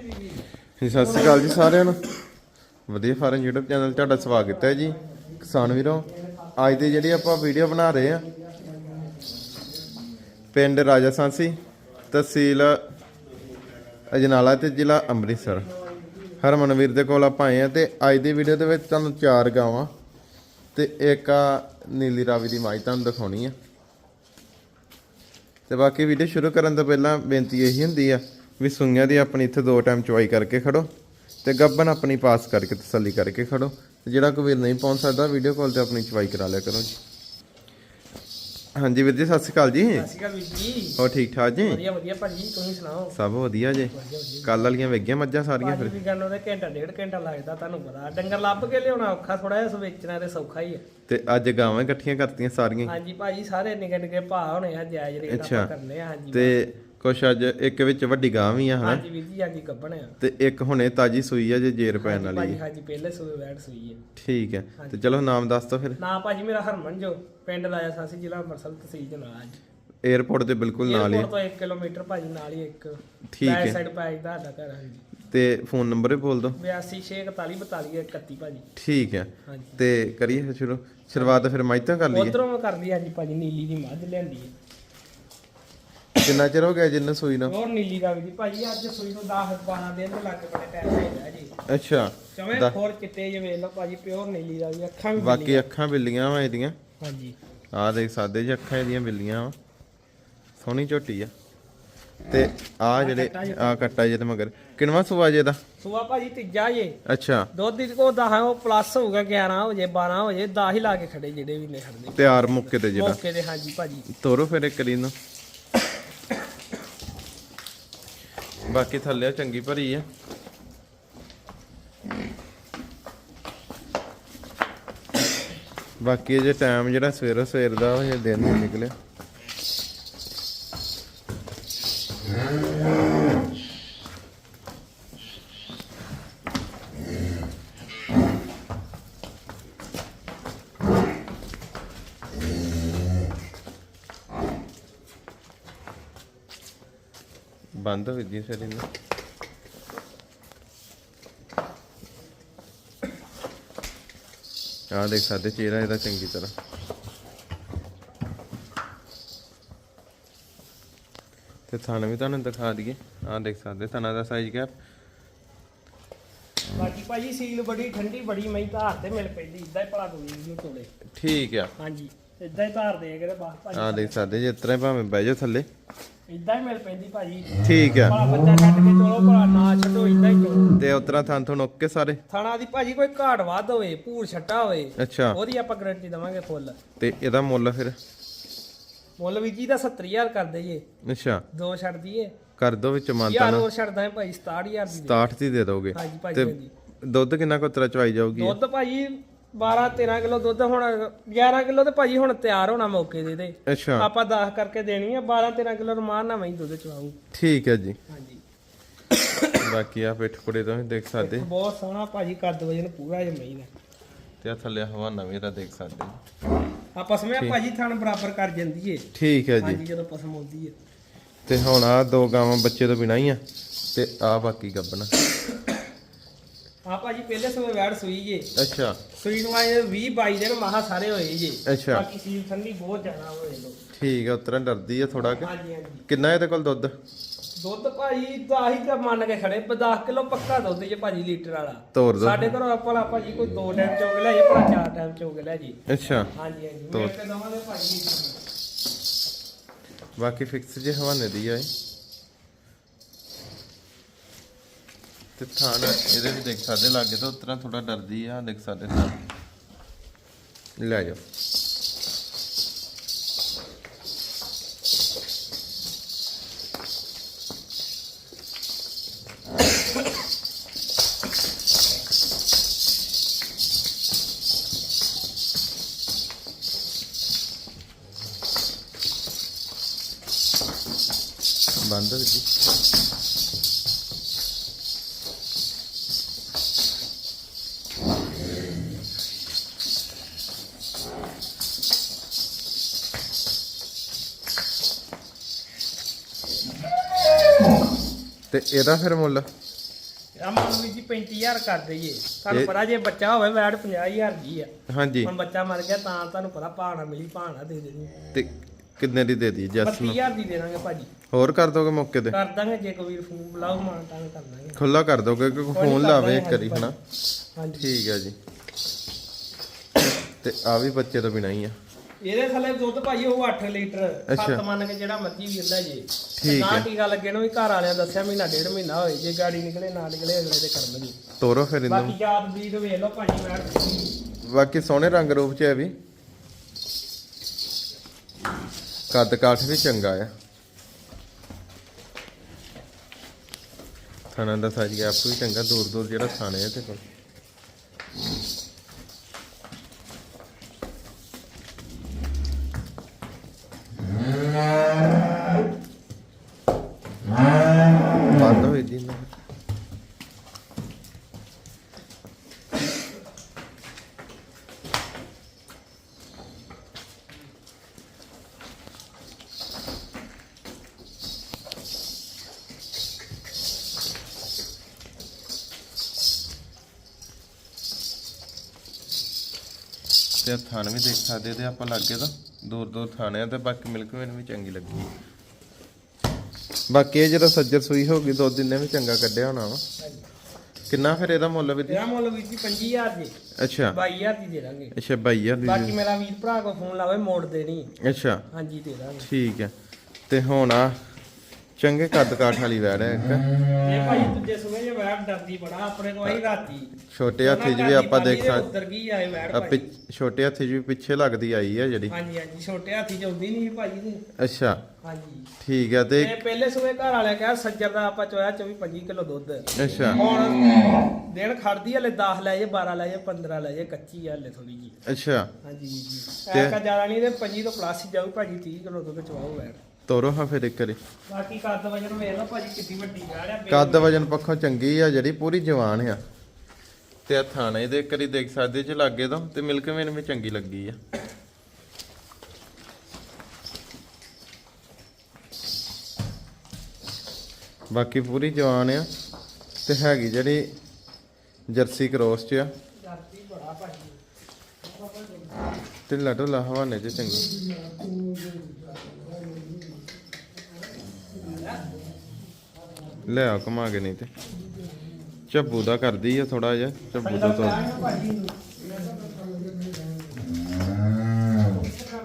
ਸਤਿ ਸ਼੍ਰੀ ਅਕਾਲ ਜੀ ਸਾਰਿਆਂ ਨੂੰ। ਵਧੀਆ ਫਾਰਮ YouTube ਚੈਨਲ ਤੁਹਾਡਾ ਸਵਾਗਤ ਹੈ ਜੀ। ਕਿਸਾਨ ਵੀਰੋ, ਅੱਜ ਦੀ ਜਿਹੜੀ ਆਪਾਂ ਵੀਡੀਓ ਬਣਾ ਰਹੇ ਆ ਪਿੰਡ ਰਾਜਾ ਸਾਂਸੀ, ਤਹਿਸੀਲ ਅਜਨਾਲਾ ਤੇ ਜ਼ਿਲ੍ਹਾ ਅੰਮ੍ਰਿਤਸਰ। ਹਰਮਨਵੀਰ ਦੇ ਕੋਲ ਆਪਾਂ ਆਏ ਆ ਤੇ ਅੱਜ ਦੀ ਵੀਡੀਓ ਦੇ ਵਿੱਚ ਤੁਹਾਨੂੰ ਚਾਰ ਗਾਵਾਂ ਤੇ ਇੱਕ ਆ ਨੀਲੀ ਰਾਵੀ ਦੀ ਮਾਈ ਤੁਹਾਨੂੰ ਦਿਖਾਉਣੀ ਆ। ਤੇ ਬਾਕੀ ਵੀਡੀਓ ਸ਼ੁਰੂ ਕਰਨ ਤੋਂ ਪਹਿਲਾਂ ਬੇਨਤੀ ਇਹੀ ਹੁੰਦੀ ਆ ਵੀ ਸੁਈਆਂ ਦੀ ਆਪਣੀ ਇੱਥੇ ਦੋ ਟਾਈਮ ਚਵਾਈ ਕਰਕੇ ਖੜੋ ਤੇ ਗੱਬਨ ਆਪਣੀ ਪਾਸ ਕਰਕੇ ਤਸੱਲੀ ਕਰਕੇ ਖੜੋ। ਤੇ ਜਿਹੜਾ ਕੋਈ ਵੀਰ ਨਹੀਂ ਪਹੁੰਚ ਸਕਦਾ ਵੀਡੀਓ ਕਾਲ ਤੇ ਆਪਣੀ ਚਵਾਈ ਕਰਾ ਲਿਆ ਕਰੋ ਜੀ। ਹਾਂਜੀ ਵੀਰ ਜੀ ਸਤਿ ਸ਼੍ਰੀ ਅਕਾਲ ਜੀ। ਸਤਿ ਸ਼੍ਰੀ ਅਕਾਲ ਵੀਰ ਜੀ। ਹੋਰ ਠੀਕ ਠਾਕ ਜੀ? ਵਧੀਆ ਵਧੀਆ ਭਾਜੀ ਤੁਸੀਂ ਸੁਣਾਓ? ਸਭ ਵਧੀਆ ਜੀ। ਕੱਲ ਵਾਲੀਆਂ ਵੇਗੀਆਂ ਮੱਝਾਂ ਸਾਰੀਆਂ ਫਿਰ? ਵੀ ਗੱਲ ਉਹਦੇ ਘੰਟਾ ਡੇਢ ਘੰਟਾ ਲੱਗਦਾ ਤੁਹਾਨੂੰ ਪਤਾ। ਡੰਗਰ ਲੱਭ ਕੇ ਲਿਆਉਣਾ ਔਖਾ ਥੋੜਾ ਜਿਹਾ ਵੇਚਣਾ ਤੇ ਸੌਖਾ ਹੀ ਹੈ ਤੇ ਅੱਜ ਗਾਵਾਂ ਇਕੱਠੀਆਂ ਕਰਤੀਆਂ ਸਾਰੀਆਂ? ਹੀ। ਹਾਂਜੀ ਭਾਜੀ ਸਾਰੇ ਨਿੱਕੇ ਨਿੱਕੇ ਭਾਅ ਹੋਣੇ ਆ ਜਾਇਜ਼ ਰੇਟ ਅੱਛਾ। ਆਪਾਂ ਕਰਨੇ ਆ ਹਾਂਜੀ ਤੇ ਕੁਛ ਅੱਜ ਇੱਕ ਵਿੱਚ ਵੱਡੀ ਗਾਂ ਵੀ ਆ ਹਨਾ? ਹਾਂਜੀ ਵੀਰ ਜੀ ਹਾਂਜੀ ਗੱਬਣ ਆ। ਤੇ ਇੱਕ ਹੁਣੇ ਤਾਜੀ ਸੂਈ ਆ ਜੇ ਜੇਰ ਪੈਣ ਵਾਲੀ ਭਾਜੀ ਹੈ। ਹਾਂਜੀ ਪਹਿਲੇ ਸੂਏ ਵੈਟ ਸੂਈ ਹੈ ਠੀਕ ਹੈ ਤੇ ਚਲੋ ਨਾਮ ਦੱਸ ਦੋ ਫਿਰ। ਨਾ ਭਾਜੀ ਮੇਰਾ ਹਰਮਨ ਜੋ ਪਿੰਡ ਲਾਇਆ ਸਾਸੀ ਜ਼ਿਲ੍ਹਾ ਅੰਮ੍ਰਿਤਸਰ ਤਹਿਸੀਲ ਜਨਾਲਾ ਜੀ 에어ਪੋਰਟ ਦੇ ਬਿਲਕੁਲ ਨਾਲ ਹੀ ਏਅਰਪੋਰਟ ਤੋਂ 1 ਕਿਲੋਮੀਟਰ ਭਾਜੀ ਨਾਲ ਹੀ ਇੱਕ ਠੀਕ ਹੈ। ਸਾਈਡ ਪੈ ਜਾਂਦਾ ਸਾਡਾ ਘਰ ਹਾਂਜੀ। ਤੇ ਫੋਨ ਨੰਬਰ ਵੀ ਬੋਲ ਦਿਓ। 82 641 42 31 ਭਾਜੀ। ਠੀਕ ਹੈ ਹਾਂਜੀ। ਤੇ ਕਰੀਏ ਫਿਰ ਸ਼ੁਰੂ। ਸ਼ੁਰੂਆਤ ਫਿਰ ਮਾਈਤਾਂ ਕਰ ਲਈਏ। ਉਧਰੋਂ ਕਰ ਲਈ ਹਾਂਜੀ ਭਾਜੀ ਨੀਲੀ ਦੀ ਮੱਝ ਲਿਆਂਦੀ ਹੈ ਕਿੰਨਾ ਚਿਰ ਹੋ ਗਿਆ ਜਿੰਨ ਸੂਈ ਨੂੰ? ਹੋਰ ਨੀਲੀ ਰੰਗ ਦੀ। ਭਾਜੀ ਅੱਜ ਸੂਈ ਨੂੰ 10 12 ਦਿਨ ਦੇ ਲੱਗ ਬੜੇ ਟਾਈਮ ਹੋ ਗਿਆ ਜੀ। ਅੱਛਾ ਚਵੇਂ ਹੋਰ ਚਿੱਟੇ ਜਿਹਾ ਵੇਖ ਲਓ ਭਾਜੀ ਪਿਓਰ ਨੀਲੀ ਦਾ ਵੀ ਅੱਖਾਂ ਵੀ ਬਾਕੀ ਅੱਖਾਂ ਬਿੱਲੀਆਂ ਵਾ ਇਹਦੀਆਂ। ਹਾਂਜੀ। ਆਹ ਦੇਖ ਸਕਦੇ ਜੀ ਅੱਖਾਂ ਇਹਦੀਆਂ ਬਿੱਲੀਆਂ ਵਾ। ਸੋਹਣੀ ਝੋਟੀ ਆ। ਤੇ ਆ ਜਿਹੜੇ ਆ ਕੱਟਾ ਜੇ ਤੇ ਮਗਰ। ਕਿੰਨਵਾ ਸੂਆ ਜੇ ਦਾ ਸੂਆ ਭਾਜੀ ਤੀਜਾ ਜੇ। ਅੱਛਾ। ਦੁੱਧ ਦੀ ਕੋ 10 ਉਹ ਪਲੱਸ ਹੋਊਗਾ 11 ਹੋ ਜੇ 12 ਹੋ ਜੇ 10 ਹੀ ਲਾ ਕੇ ਖੜੇ ਜਿਹੜੇ ਵੀ ਨੇ ਖੜਦੇ ਤਿਆਰ ਮੁੱਕੇ ਤੇ ਜਿਹੜਾ। ਮੌਕੇ ਤੇ ਹਾਂਜੀ ਭਾਜੀ। ਤੋਰੋ ਫਿਰ ਇੱਕ ਰੀ ਨੂੰ। ਬਾਕੀ ਥੱਲੇ ਚੰਗੀ ਭਰੀ ਆ। ਬਾਕੀ ਜੇ ਟਾਈਮ ਜਿਹੜਾ ਸਵੇਰ ਸਵੇਰ ਦਾ, ਉਹ ਦਿਨ ਨਿਕਲਿਆ। ਬੰਦ ਹੋ ਗਈ ਫਿਰ ਇਹਨੂੰ ਆਹ ਦੇਖ ਸਕਦੇ ਚਿਹਰਾ ਇਹਦਾ ਚੰਗੀ ਤਰ੍ਹਾਂ। ਤੇ ਥਾਣਾ ਵੀ ਤੁਹਾਨੂੰ ਦਿਖਾ ਦਈਏ। ਆਹ ਦੇਖ ਸਕਦੇ ਥਾਣਾ ਦਾ ਸਾਈਜ਼ ਕਿਆ ਬਾਕੀ ਭਾਜੀ ਸੀਲ ਬੜੀ ਠੰਡੀ ਬੜੀ ਮਈ ਧਾਰ ਤੇ ਮਿਲ ਪੈਂਦੀ ਇਦਾਂ ਹੀ ਭਲਾ ਕੋਈ ਨਹੀਂ ਤੋੜੇ ਠੀਕ ਆ। ਹਾਂਜੀ ਇਦਾਂ ਹੀ ਧਾਰ ਦੇ ਕੇ ਤੇ ਬਸ ਭਾਜੀ ਆਹ ਦੇਖ ਸਕਦੇ ਜੇ ਤਰ੍ਹਾਂ ਭਾਵੇਂ ਬਹਿ ਜਾਓ ਥੱਲੇ। ਇਦਾਂ ਹੀ ਮਿਲ ਪੈਂਦੀ ਭਾਜੀ। ਠੀਕ ਆ। ਭਲਾ ਬੱਚਾ ਛੱਡ ਕੇ ਚਲੋ ਭਲਾ ਨਾ ਛੱਡੋ ਇਦਾਂ ਹੀ ਚਲੋ। ਤੇ ਉਤਰਾ ਥਾਂ ਤੁਹਾਨੂੰ ਓਕੇ ਸਾਰੇ? ਥਾਣਾ ਦੀ ਭਾਜੀ ਕੋਈ ਘਾਟ ਵੱਧ ਹੋਵੇ ਭੂਰ ਛੱਟਾ ਹੋਵੇ ਅੱਛਾ। ਉਹਦੀ ਆਪਾਂ ਗਾਰੰਟੀ ਦਵਾਂਗੇ ਫੁੱਲ ਤੇ ਇਹਦਾ ਮੁੱਲ ਫਿਰ? ਮੁੱਲ ਵੀ ਜੀ ਦਾ 70000 ਕਰ ਦਈਏ ਅੱਛਾ। ਦੋ ਛੱਡ ਦਈਏ। ਕਰ ਦੋ ਵਿੱਚ ਮਾਨਤਾ ਯਾਰ ਨਾ। ਹੋਰ ਛੱਡਦਾ ਹੈ ਭਾਈ 67000 ਦੀ ਦੇ। 67 ਦੀ ਦੇ ਦੋਗੇ। ਹਾਂਜੀ ਭਾਜੀ ਤੇ ਹਾਂਜੀ। ਦੁੱਧ ਕਿੰਨਾ ਕੁ ਉਤਰਾ ਚਵਾਈ ਜਾਊਗੀ? ਦੁੱਧ ਭਾਜੀ 12 13 ਕਿਲੋ ਦੁੱਧ ਹੁਣ 11 ਕਿਲੋ ਤੇ ਭਾਜੀ ਹੁਣ ਤਿਆਰ ਹੋਣਾ ਮੌਕੇ ਦੇ ਤੇ। ਅੱਛਾ। ਆਪਾਂ 10 ਕਰਕੇ ਦੇਣੀ ਆ 12 13 ਕਿਲੋ ਰਮਾਨ ਨਾ ਮੈਂ ਦੁੱਧ ਚਵਾਉਂ ਠੀਕ ਹੈ ਜੀ। ਹਾਂਜੀ। ਬਾਕੀ ਆ ਪਿੱਠ ਕੁੜੇ ਤੋਂ ਵੀ ਦੇਖ ਸਕਦੇ। ਬਹੁਤ ਸੋਹਣਾ ਭਾਜੀ ਕੱਦ ਵਜਨ ਪੂਰਾ ਜਿਹਾ ਦਾ। ਤੇ ਆ ਥੱਲੇ ਹਵਾ ਨਵੀਂ ਦਾ ਦੇਖ ਸਕਦੇ ਜੀ। ਆਪਸ ਵਿੱਚ ਭਾਜੀ ਥਣ ਬਰਾਬਰ ਕਰ ਜਾਂਦੀ ਏ। ਠੀਕ ਹੈ ਜੀ। ਹਾਂਜੀ ਜਦੋਂ ਪਸਮ ਆਉਂਦੀ ਏ। ਤੇ ਹੁਣ ਆ ਦੋ ਗਾਵਾਂ ਬੱਚੇ ਤੋਂ ਬਿਨਾਂ ਹੀ ਆ ਤੇ ਆ ਬਾਕੀ ਗੱਬਣਾ। ਆ ਭਾਜੀ ਪਹਿਲੇ ਸਮੇਂ ਵੈੜ ਸੂਈ ਜੇ। ਅੱਛਾ। ਸੂਈ ਨੂੰ ਆਏ 20 22 ਦਿਨ ਮਹਾ ਸਾਰੇ ਹੋਏ ਜੇ। ਅੱਛਾ। ਬਾਕੀ ਸੀਲ ਠੰਡੀ ਬਹੁਤ ਜ਼ਿਆਦਾ ਹੋਏ ਲੋ ਠੀਕ ਹੈ ਉਤਰਾ ਡਰਦੀ ਆ ਥੋੜਾ ਕਿ। ਹਾਂਜੀ ਹਾਂਜੀ। ਕਿੰਨਾ ਇਹਦੇ ਕੋਲ ਦੁੱਧ? ਦੁੱਧ ਭਾਜੀ ਦਾ ਹੀ ਤਾਂ ਮੰਨ ਕੇ ਖੜੇ 10 ਕਿਲੋ ਪੱਕਾ ਦੁੱਧ ਜੇ ਭਾਜੀ ਲੀਟਰ ਵਾਲਾ। ਤੋਰ ਦੋ। ਸਾਡੇ ਘਰੋਂ ਆਪਾਂ ਭਾਜੀ ਕੋਈ ਦੋ ਟਾਈਮ ਚੋਗ ਲੈ ਜੇ ਭਲਾ ਚਾਰ ਟਾਈਮ ਚੋਗ ਲੈ ਜੀ। ਅੱਛਾ। ਹਾਂਜੀ ਹਾਂਜੀ। ਮੈਂ ਤੇ ਦਵਾਂਗੇ ਭਾਜੀ ਬਾਕੀ ਫਿਕਸ ਜੇ ਹਵਾਨੇ ਦੀ ਆ ਇਹ। ਤੇ ਥਾਣ ਇਹਦੇ ਵੀ ਦੇਖ ਸਕਦੇ ਲਾਗੇ ਤਾਂ ਉਤਰਾ ਥੋੜਾ ਡਰਦੀ ਆ ਦੇਖ ਸਕਦੇ ਥਾਣ ਲੈ ਜਾਓ। ਤੇ ਇਹਦਾ ਫਿਰ ਮੁੱਲ? ਅਮਨ ਜੀ 35000 ਕਰ ਦਈਏ। ਤੁਹਾਨੂੰ ਪਤਾ ਜੇ ਬੱਚਾ ਹੋਵੇ ਵੈਟ 50000 ਦੀ ਆ। ਹਾਂਜੀ। ਹੁਣ ਬੱਚਾ ਮਰ ਗਿਆ ਤਾਂ ਤੁਹਾਨੂੰ ਪਤਾ ਭਾਣਾ ਮਿਲੀ ਭਾਣਾ ਦੇ ਦੇਣੀ ਤੇ ਕਿੰਨੇ ਦੀ ਦੇ ਦੀ ਜੱਸ ਨੂੰ? 32000 ਦੀ ਦੇ ਦਾਂਗੇ ਭਾਜੀ। ਹੋਰ ਕਰ ਦੋਗੇ ਮੌਕੇ ਤੇ? ਕਰ ਦਾਂਗੇ ਜੇ ਕੋਈ ਵੀਰ ਫੋਨ ਬੁਲਾਓ ਮਾਨ ਤਾਂ ਕਰ ਦਾਂਗੇ। ਖੁੱਲਾ ਕਰ ਦੋਗੇ ਨੀ ਫੋਨ ਲਾਵੇ ਇੱਕ ਵਾਰੀ ਹਨਾ? ਹਾਂਜੀ। ਠੀਕ ਹੈ ਜੀ। ਤੇ ਆ ਵੀ ਬੱਚੇ ਤੋਂ ਬਿਨਾਂ ਹੀ ਆ। ਇਹਦੇ ਥੱਲੇ ਦੁੱਧ ਭਾਜੀ ਉਹ 8 ਲੀਟਰ। ਸੱਤ ਮੰਨ ਕੇ ਜਿਹੜਾ ਮਰਜ਼ੀ ਵੀਰ ਲੈ ਜੇ। ਠੀਕ ਨਾ। ਟੀਕਾ ਲੱਗੇ ਨੂੰ ਵੀ ਘਰ ਵਾਲਿਆਂ ਦੱਸਿਆ ਮਹੀਨਾ ਡੇਢ ਮਹੀਨਾ ਹੋਏ ਜੇ ਗਾੜੀ ਨਿਕਲੇ ਨਾ ਨਿਕਲੇ ਅਗਲੇ ਦੇ ਕਰਨਗੇ। ਤੋਰੋ ਫਿਰ ਇਹਨੂੰ। ਬਾਕੀ ਜਾਤ ਬਰੀਡ ਵੇਖ ਲਓ ਭਾਜੀ ਮੈਂ ਬਾਕੀ ਸੋਹਣੇ ਰੰਗ ਰੂਪ ਚ ਹੈ ਵੀ। ਕੱਦ ਕਾਠ ਵੀ ਚੰਗਾ ਆ। ਥਾਣਾ ਦਾ ਸਾਈਜ਼ ਗੈਪ ਵੀ ਚੰਗਾ ਦੂਰ ਦੂਰ ਜਿਹੜਾ ਥਾਣੇ ਆ ਤੇ ਕੋਲ ਬੰਦ ਹੋਈ ਦੀ ਨਾ ਤੇ ਥਾਣ ਵੀ ਦੇਖ ਸਕਦੇ ਤੇ ਆਪਾਂ ਲੱਗੇ ਤਾਂ ਦੂਰ ਦੂਰ ਥਾਣੇ ਆ ਤੇ ਬਾਕੀ ਮਿਲਕ ਮੈਨੂੰ ਵੀ ਚੰਗੀ ਲੱਗੀ। ਬਾਕੀ ਇਹ ਜਿਹੜਾ ਸੱਜਰ ਸੂਈ ਹੋ ਗਈ ਦੋ ਦਿਨ ਨੇ ਵੀ ਚੰਗਾ ਕੱਢਿਆ ਹੋਣਾ ਵਾ। ਕਿੰਨਾ ਫਿਰ ਇਹਦਾ ਮੁੱਲ ਵੀ? ਤੇਰਾ ਮੁੱਲ ਜੀ 25000 ਦੀ। ਅੱਛਾ। 22000 ਦੀ ਦੇ ਦਾਂਗੇ। ਅੱਛਾ 22000 ਬਾਕੀ ਮੇਰਾ ਵੀਰ ਭਰਾ ਕੋ ਫੋਨ ਲਾਵੇ ਮੋੜ ਦੇਣੀ। ਅੱਛਾ। ਹਾਂਜੀ ਦੇ ਦਾਂਗੇ। ਠੀਕ ਹੈ ਤੇ ਹੁਣ ਆ ਚੰਗੇ ਕੱਦ ਕਾਠ ਵਾਲੀ ਵੈੜ ਹੈ ਇੱਕ। ਇਹ ਭਾਈ ਦੂਜੇ ਸੁਣੇ ਜੇ ਵੈੜ ਡਰਦੀ ਬੜਾ ਆਪਣੇ ਕੋਲ ਆਈ ਰਾਤੀ। ਛੋਟੇ ਹੱਥੀ 'ਚ ਵੀ ਆਪਾਂ ਦੇਖ ਸਕਦੇ ਉਧਰ ਗਈ ਆਏ ਵੈੜ ਆ ਭਾਈ। ਪਿੱਛ- ਛੋਟੇ ਹੱਥੀ 'ਚ ਵੀ ਪਿੱਛੇ ਲੱਗਦੀ ਆਈ ਆ ਜਿਹੜੀ। ਹਾਂਜੀ ਹਾਂਜੀ ਛੋਟੇ ਹਾਥੀ ਚ ਆਉਂਦੀ ਨਹੀਂ ਸੀ ਭਾਜੀ ਦੀ ਅੱਛਾ। ਹਾਂਜੀ। ਠੀਕ ਹੈ ਤੇ ਤੇ ਪਹਿਲੇ ਸੁਣੇ ਘਰ ਵਾਲਿਆਂ ਕਿਹਾ ਸੱਜਰ ਦਾ ਆਪਾਂ ਚੋਇਆ 24 25 ਕਿਲੋ ਦੁੱਧ। ਅੱਛਾ। ਹੁਣ ਦਿਨ ਖੜਦੀ ਹਲੇ 10 ਲੈ ਜੇ 12 ਲੈ ਜੇ 15 ਲੈ ਜੇ ਕੱਚੀ ਆ ਹਲੇ ਥੋੜੀ ਜੀ ਅੱਛਾ। ਹਾਂਜੀ ਜੀ। ਤੇ- ਕਾ ਜ਼ਿਆਦਾ ਨਹੀਂ ਤੇ 25 ਤੋਂ ਪਲੱਸ ਹੀ ਜਾਊ ਭਾਜੀ 30 ਕਿਲੋ ਦੁੱਧ ਚਵਾਓ ਵੈੜ। ਤੋਰੋ ਹਾਂ ਫਿਰ ਇੱਕ ਵਾਰੀ ਬਾਕੀ ਕੱਦ ਵਜਨ ਵੇਖ ਲਓ ਭਾਜੀ ਕਿੱਡੀ ਵੱਡੀ ਵੈੜ ਆ ਕੱਦ ਵਜਨ ਪੱਖੋਂ ਚੰਗੀ ਆ ਜਿਹੜੀ ਪੂਰੀ ਜਵਾਨ ਆ। ਤੇ ਆ ਥਾਣੇ ਦੇ ਇੱਕ ਵਾਰੀ ਦੇਖ ਸਕਦੇ ਜੇ ਲਾਗੇ ਤੋਂ ਤੇ ਮਿਲਕ ਵੇਨ ਵੀ ਚੰਗੀ ਲੱਗੀ ਆ। ਬਾਕੀ ਪੂਰੀ ਜਵਾਨ ਆ ਤੇ ਹੈਗੀ ਜਿਹੜੀ ਜਰਸੀ ਕ੍ਰੋਸ ਚ ਆ। ਢਿੱਲਾ ਢੁੱਲਾ ਹਵਾਨੇ ਚ ਚੰਗੀ। ਲੈ ਆ ਕਮਾ ਕੇ ਨਹੀਂ ਤੇ। ਝੱਬੂ ਦਾ ਕਰਦੀ ਆ ਥੋੜਾ ਜਿਹਾ, ਝੱਬੂ ਦਾ ਤੋਂ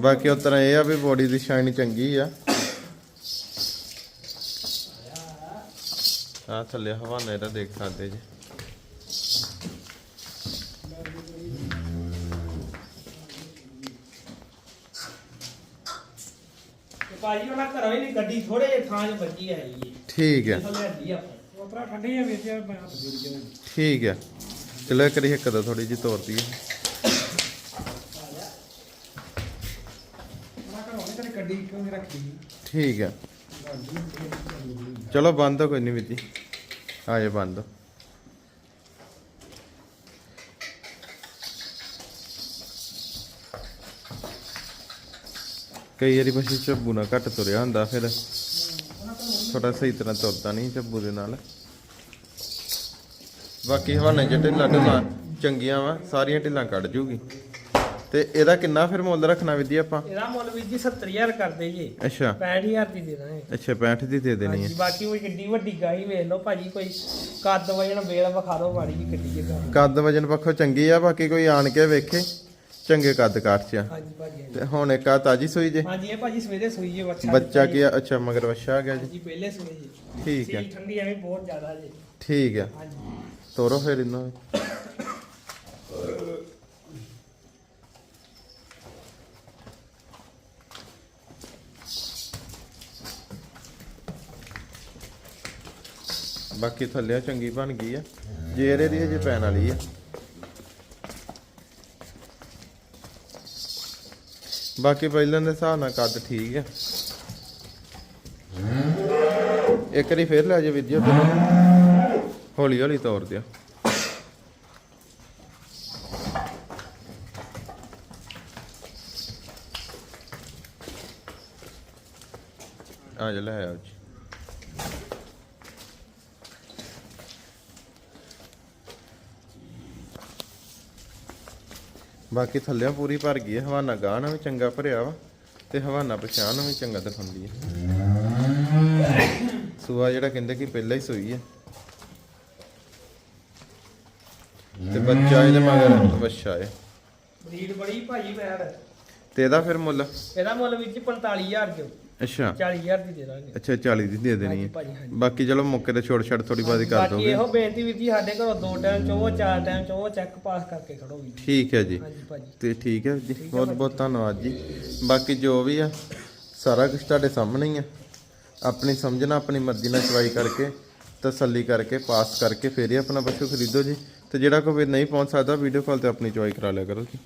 ਬਾਕੀ ਉਸ ਤਰ੍ਹਾਂ ਇਹ ਆ ਵੀ ਬੋਡੀ ਦੀ ਸ਼ਾਈਨ ਚੰਗੀ ਆ। ਆ ਥੱਲੇ ਹਵਾਨਾ ਦਾ ਦੇਖ ਸਕਦੇ ਜੀ। ਭਾਜੀ ਉਹਨਾਂ ਘਰੋਂ ਹੀ ਨਹੀਂ ਗੱਡੀ ਥੋੜੇ ਜਿਹੇ ਥਾਂ 'ਚ ਵੱਜੀ ਆਈ ਏ ਠੀਕ ਹੈ ਇਥੋਂ ਲਿਆਂਦੀ ਆਪਾਂ। ਉਪਰਾ ਠੰਡੀ ਆ ਵਿੱਚ ਮੈਂ ਹੱਥ ਦੇ ਦਿਓ ਠੀਕ ਹੈ ਚਲੋ ਇੱਕ ਦਾ ਥੋੜੀ ਜਿਹੀ ਤੋਰਦੀ ਹੈ ਉਹਨਾਂ ਘਰੋਂ ਨਹੀਂ ਤੇਰੀ ਗੱਡੀ ਕਿਉਂ ਨਹੀਂ ਰੱਖੀ? ਠੀਕ ਹੈ ਚਲੋ ਬੰਦ ਹੋ ਕੋਈ ਨਹੀਂ ਵੀਰ ਜੀ। ਆ ਜਾ ਬੰਦ ਕਈ ਵਾਰੀ ਪਸ਼ੂ ਝੱਬੂ ਨਾਲ ਘੱਟ ਤੁਰਿਆ ਹੁੰਦਾ ਫਿਰ ਥੋੜਾ ਸਹੀ ਤਰ੍ਹਾਂ ਤੁਰਦਾ ਨਹੀਂ ਝੱਬੂ ਦੇ ਨਾਲ। ਬਾਕੀ ਹਵਾਨੇ ਢਿੱਲਾ ਢਿੱਲਾ ਚੰਗੀਆਂ ਵਾ ਸਾਰੀਆਂ ਢਿੱਲਾਂ ਕੱਢ ਜੂਗੀ। ਤੇ ਇਹਦਾ ਕਿੰਨਾ ਫਿਰ ਮੁੱਲ ਰੱਖਣਾ ਵਿਧੀ ਆਪਾਂ? ਇਹਦਾ ਮੁੱਲ ਵੀਰ ਜੀ 70000 ਕਰਦੇ ਜੀ ਅੱਛਾ। 65000 ਦੀ ਦੇ ਦਾਂਗੇ ਅੱਛਾ 65 ਦੀ ਦੇ ਦੇਣੀ ਹੈ। ਬਾਕੀ ਉਹ ਕਿੱਡੀ ਵੱਡੀ ਗਾਈ ਵੇਖ ਲਓ ਭਾਜੀ ਕੋਈ ਕੱਦ ਵਜਣ ਵੇਲ ਵਿਖਾ ਦਿਓ ਮਾੜੀ ਜੀ ਕਿੱਡੀ ਜੀ ਗਾਈ। ਕੱਦ ਵਜਨ ਪੱਖੋਂ ਚੰਗੀ ਆ ਬਾਕੀ ਕੋਈ ਆਣ ਕੇ ਵੇਖੇ। ਚੰਗੇ ਕੱਦ ਕਾਠ ਚ ਆ। ਹਾਂਜੀ ਭਾਜੀ ਹਾਂਜੀ। ਤੇ ਹੁਣ ਇੱਕ ਆ ਤਾਜੀ ਸੂਈ ਜੇ? ਹਾਂਜੀ ਇਹ ਭਾਜੀ ਸਵੇਰੇ ਸੂਈ ਜੇ ਬੱਚਾ ਬੱਚਾ ਕੀ ਆ? ਅੱਛਾ ਮਗਰ ਵੱਛਾ ਆ ਗਿਆ ਜੀ। ਜੀ ਪਹਿਲੇ ਸੂਏ ਜੀ। ਠੀਕ ਹੈ ਸੀਲ ਠੰਡੀ ਐਵੇਂ ਬਹੁਤ ਜ਼ਿਆਦਾ ਜੀ। ਠੀਕ ਹੈ ਹਾਂਜੀ। ਤੋਰੋ ਫਿਰ ਇਹਨਾਂ। ਨੂੰ। ਬਾਕੀ ਥੱਲੇ ਚੰਗੀ ਬਣ ਗਈ ਆ। ਜੇਰੇ ਦੀ ਜੇ ਪੈਣ ਵਾਲੀ ਆ। ਬਾਕੀ ਪਹਿਲਾਂ ਦੇ ਹਿਸਾਬ ਨਾਲ ਕੱਦ ਠੀਕ ਆ। ਇੱਕ ਵਾਰੀ ਫੇਰ ਲੈ ਜਾ ਵੀਡੀਓ ਫਿਰ ਹੌਲੀ ਹੌਲੀ ਤੋਰ ਦਿਓ। ਆ ਜਾ, ਲੈ ਆਓ ਜੀ। ਬਾਕੀ ਥੱਲਿਆਂ ਪੂਰੀ ਭਰ ਗਈ ਹੈ ਹਵਾਨਾ ਗਾਹ ਨਾਲ ਵੀ ਚੰਗਾ ਭਰਿਆ ਵਾ ਤੇ ਹਵਾਨਾ ਪਛਾਣ ਨੂੰ ਵੀ ਚੰਗਾ ਦਿਖਾਉਂਦੀ ਹੈ। ਸੂਆ ਜਿਹੜਾ ਕਹਿੰਦੇ ਕਿ ਪਹਿਲਾਂ ਹੀ ਸੂਈ ਹੈ। ਤੇ ਬੱਚਾ ਇਹਦੇ ਮਗਰ ਵੱਛਾ ਹੈ। ਬਰੀਡ ਬੜੀ ਭਾਜੀ ਬੈੜ ਤੇ ਇਹਦਾ ਫਿਰ ਮੁੱਲ? ਇਹਦਾ ਮੁੱਲ ਵੀਰ ਜੀ 45000 ਜੋ ਅੱਛਾ। 40000 ਦੀ ਦੇ ਦਾਂਗੇ। ਅੱਛਾ 40 ਦੀ ਦੇ ਦੇਣੀ ਹੈ। ਭਾਜੀ ਹਾਂਜੀ। ਬਾਕੀ ਚਲੋ ਮੌਕੇ ਤੇ ਛੋੜ ਛੜ ਥੋੜੀ ਬਾਦੀ ਕਰ ਬਾਕੀ ਦੋਗੇ। ਇਹੋ ਬੇਨਤੀ ਵੀਰ ਜੀ ਸਾਡੇ ਘਰੋਂ ਦੋ ਟਾਈਮ ਚੋਂ ਚਾਰ ਟਾਈਮ ਚੋਂ ਚੈੱਕ ਪਾਸ ਕਰਕੇ ਖੜੋ ਵੀਰ ਜੀ। ਠੀਕ ਹੈ ਜੀ। ਹਾਂਜੀ ਭਾਜੀ। ਤੇ ਠੀਕ ਹੈ ਜੀ। ਬਹੁਤ ਬਹੁਤ ਧੰਨਵਾਦ ਜੀ। ਬਾਕੀ ਜੋ ਵੀ ਆ ਸਾਰਾ ਕੁਝ ਤੁਹਾਡੇ ਸਾਹਮਣੇ ਹੀ ਆ। ਆਪਣੀ ਸਮਝਣਾ ਆਪਣੀ ਮਰਜ਼ੀ ਨਾਲ ਚਵਾਈ ਕਰਕੇ ਤਸੱਲੀ ਕਰਕੇ ਪਾਸ ਕਰਕੇ ਫਿਰ ਹੀ ਆਪਣਾ ਪਸ਼ੂ ਖਰੀਦੋ ਜੀ। ਤੇ ਜਿਹੜਾ ਕੋਈ ਨਹੀਂ ਪਹੁੰਚ ਸਕਦਾ ਵੀਡੀਓ ਕਾਲ ਤੇ ਆਪਣੀ ਚਵਾਈ ਕਰਾ ਲਿਆ ਕਰੋ ਜੀ।